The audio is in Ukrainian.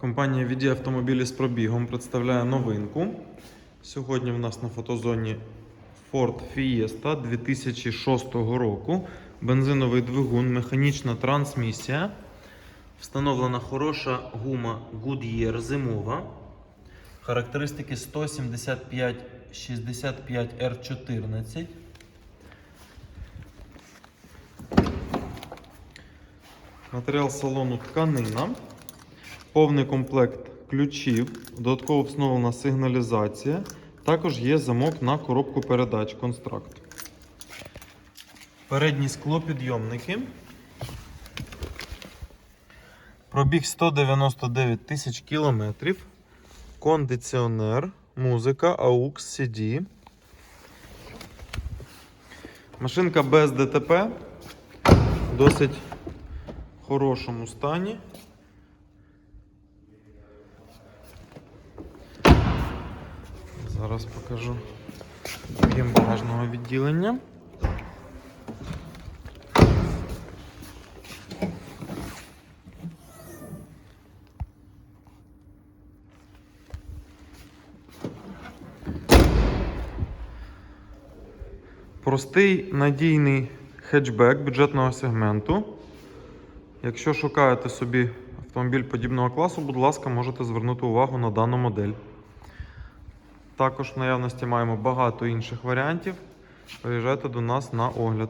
Компанія VD автомобілі з пробігом представляє новинку. Сьогодні в нас на фотозоні Ford Fiesta 2006 року. Бензиновий двигун, механічна трансмісія. Встановлена хороша гума Goodyear зимова. Характеристики 175 65 R14. Матеріал салону тканина. Повний комплект ключів, додатково встановлена сигналізація. Також є замок на коробку передач Констракт. Передні склопідйомники. Пробіг 199 тисяч кілометрів. Кондиціонер, музика, AUX, CD. Машинка без ДТП. В досить хорошому стані. Зараз покажу об'єм багажного відділення. Простий надійний хетчбек бюджетного сегменту. Якщо шукаєте собі автомобіль подібного класу, будь ласка, можете звернути увагу на дану модель. Також в наявності маємо багато інших варіантів. Приїжджайте до нас на огляд.